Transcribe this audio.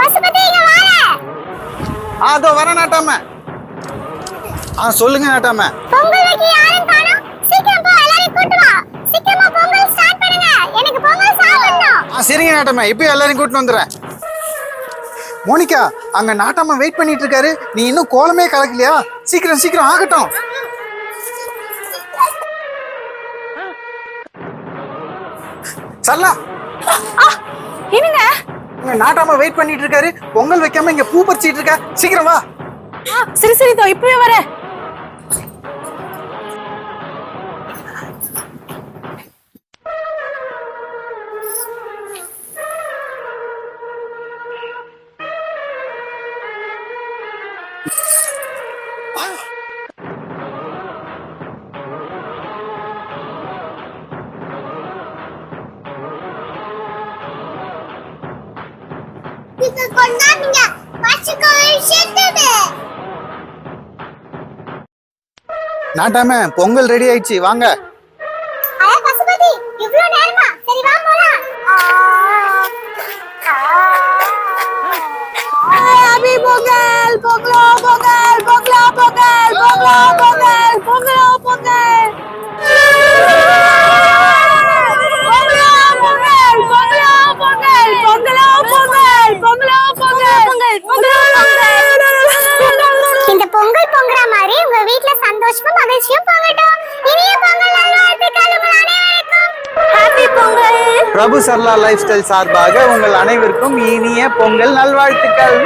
பசுபதி இங்க வாங்க அதோ வர நாட்டாம. ஆ சொல்லுங்க நாட்டாம. பொங்கல் வைக்க யாரும் காணோம்? சீக்கிரம் போ எல்லாரையும் கூட்டு வா. சீக்கிரமா பொங்கல் ஸ்டார்ட் பண்ணுங்க. எனக்கு பொங்கல் சாப்பிடணும். ஆ சரிங்க நாட்டாம. இப்போ எல்லாரையும் கூட்டி வந்துறேன் மோனிகா அங்க நாட்டாம வெயிட் பண்ணிட்டு இருக்காரு. நீ இன்னும் கோலமே கலக்கலையா? சீக்கிரம் சீக்கிரம் ஆகட்டும். சல்லா என்னங்க? அங்க நாட்டாம வெயிட் பண்ணிட்டு இருக்காரு. பொங்கல் வைக்காம இங்க பூ பறிச்சிட்டு இருக்க? சீக்கிரம் வா. ஆ, சரி சரி இதோ இப்பவே வரேன். இது கொண்டாடுங்க பச்சுக்கோ செத்துது நாட்டாம பொங்கல் ரெடி ஆயிடுச்சு. வாங்க. அட பசுபதி இவ்ளோ நேரமா? சரி வா போலாம். பொங்கல் பொங்கலோ பொங்கல் பொங்கலோ பொங்கல் பொங்கலோ பொங்கல் பொங்கலோ. மகிழ்ச்சியும் பொங்கட்டும் இனிய பொங்கல் நல்வாழ்த்துக்கள் உங்கள் அனைவருக்கும். Happy Pongal. Prabhu Sarla life style சார்பாக உங்கள் அனைவருக்கும் இனிய பொங்கல் நல்வாழ்த்துக்கள்.